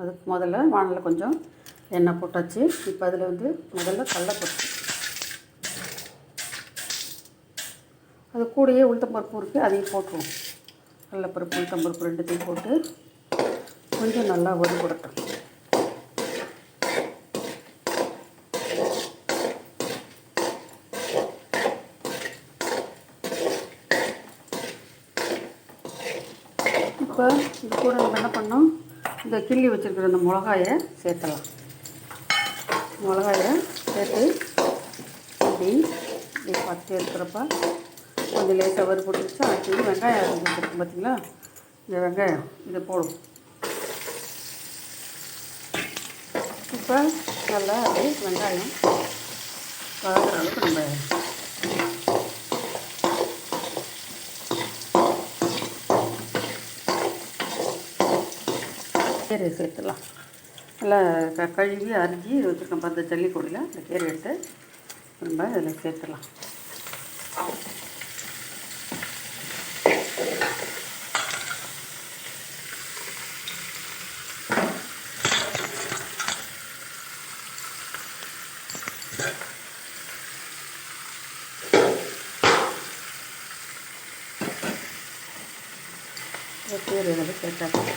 அதுக்கு முதல்ல வானலில் கொஞ்சம் எண்ணெய் போட்டாச்சு. இப்போ அதில் வந்து முதல்ல கடலப்பருப்பு அது கூடயே உளுத்தம்பருப்பு இருக்குது அதையும் போட்டுருவோம். கடலப்பருப்பு உளுத்தம்பருப்பு ரெண்டுத்தையும் போட்டு கொஞ்சம் நல்லா வறுபடட்டும் இப்போ இது கூட நம்ம என்ன பண்ணோம்? இந்த கிள்ளி வச்சுருக்கிற அந்த மிளகாயை சேர்த்தலாம். மிளகாயை சேர்த்து இப்படி இப்படி பச்சை இருக்கிறப்ப கொஞ்சம் லேசாக வறு போட்டுருச்சு அடுத்து வெங்காயம் இருக்கும் பார்த்தீங்களா இந்த வெங்காயம் இதை போடும் இப்போ நல்லா அப்படியே வெங்காயம் வளர்க்குற அளவுக்கு நம்ம கீரை சேர்த்துலாம் நல்லா க கழுவி அரிஞ்சு வச்சுருக்கோம் பார்த்த ஜல்லிக்கொடியில். அந்த கீரை எடுத்து நம்ம இதில் சேர்த்துலாம் இந்த கீரை இதில் சேர்த்தாச்சு.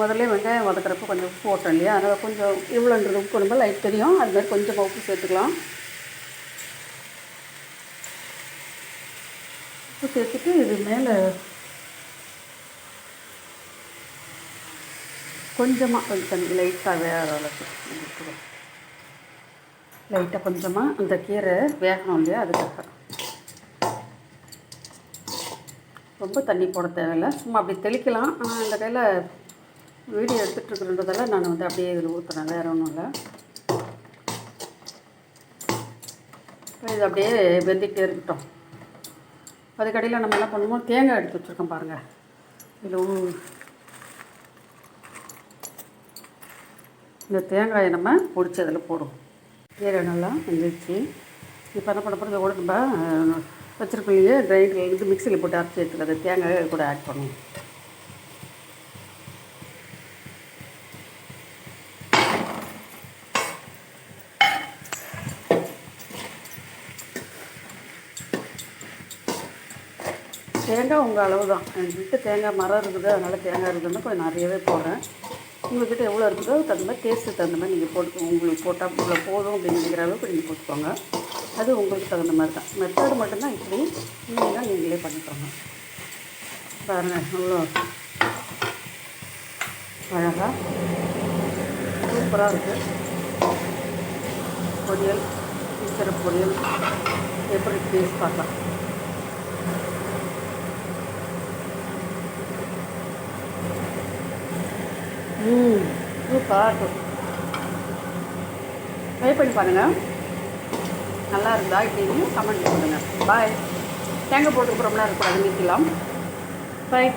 முதல்ல வெங்காயம் வதக்கிறப்ப கொஞ்சம் உப்பு போட்டோம் இல்லையா? அதனால் கொஞ்சம் இவ்வளோன்றது உப்பு நம்ம லைட் தெரியும். அதுமாதிரி கொஞ்சம் உப்பு சேர்த்துக்கலாம். உப்பு சேர்த்துட்டு இது மேலே கொஞ்சமாக கொஞ்சம் தண்ணி லைட்டாக வேகிற அளவுக்கு லைட்டாக கொஞ்சமாக அந்த கீரை வேகணும் இல்லையா? அதுக்காக ரொம்ப தண்ணி போட தேவையில்லை. சும்மா அப்படி தெளிக்கலாம். ஆனால் இந்த கையில் வீடியோ எடுத்துகிட்டு நான் வந்து அப்படியே இதில் ஊற்றுறேன் வேறு ஒன்றும் இல்லை. இது அப்படியே வெந்திக்கிட்டே இருக்கட்டும். அதுக்கடியில் நம்ம என்ன பண்ணுவோம்? தேங்காய் எடுத்து வச்சுருக்கோம் பாருங்கள் இதில் இந்த தேங்காயை நம்ம பிடிச்சி அதில் போடுவோம். கீரை நல்லா வெந்துச்சு இப்போ என்ன பண்ண போகிறது கூட நம்ம வச்சுருக்கோம் இல்லையே? கிரைண்டரில் இருந்து மிக்சியில் போட்டு அரைச்சி எடுத்துக்கிறது தேங்காயை கூட ஆட் பண்ணுவோம். தேங்காய் உங்கள் அளவு தான் என்கிட்ட தேங்காய் மரம் இருக்குது அதனால் தேங்காய் இருக்குதுன்னு கொஞ்சம் நிறையவே போடுறேன். உங்கள்கிட்ட எவ்வளோ இருக்குதோ அதுக்கு தகுந்த மாதிரி டேஸ்ட்டுக்கு தகுந்த மாதிரி நீங்கள் போட்டு உங்களுக்கு போட்டால் இவ்வளோ போதும் அப்படின்னு நினைக்கிற அளவுக்கு நீங்கள் போட்டுக்கோங்க. அது உங்களுக்கு தகுந்த மாதிரி தான். மெத்தடு மட்டும்தான் இப்படி நீங்கள் நீங்களே பண்ணிக்கோங்க. பாருங்க அவ்வளோ அழகாக சூப்பராக இருக்குது பொரியல் சிறப்பு பொரியல் எப்படி டேஸ்ட் பார்க்கலாம். சூப்பராக இருக்கும் ட்ரை பண்ணி பாருங்கள் நல்லா இருந்தா இப்படின்னு கமெண்ட் பண்ணுங்கள் பாய் தேங்காய் போட்டு ரொம்ப நேரம் இருக்கக்கூடாது நிற்கலாம் பாய்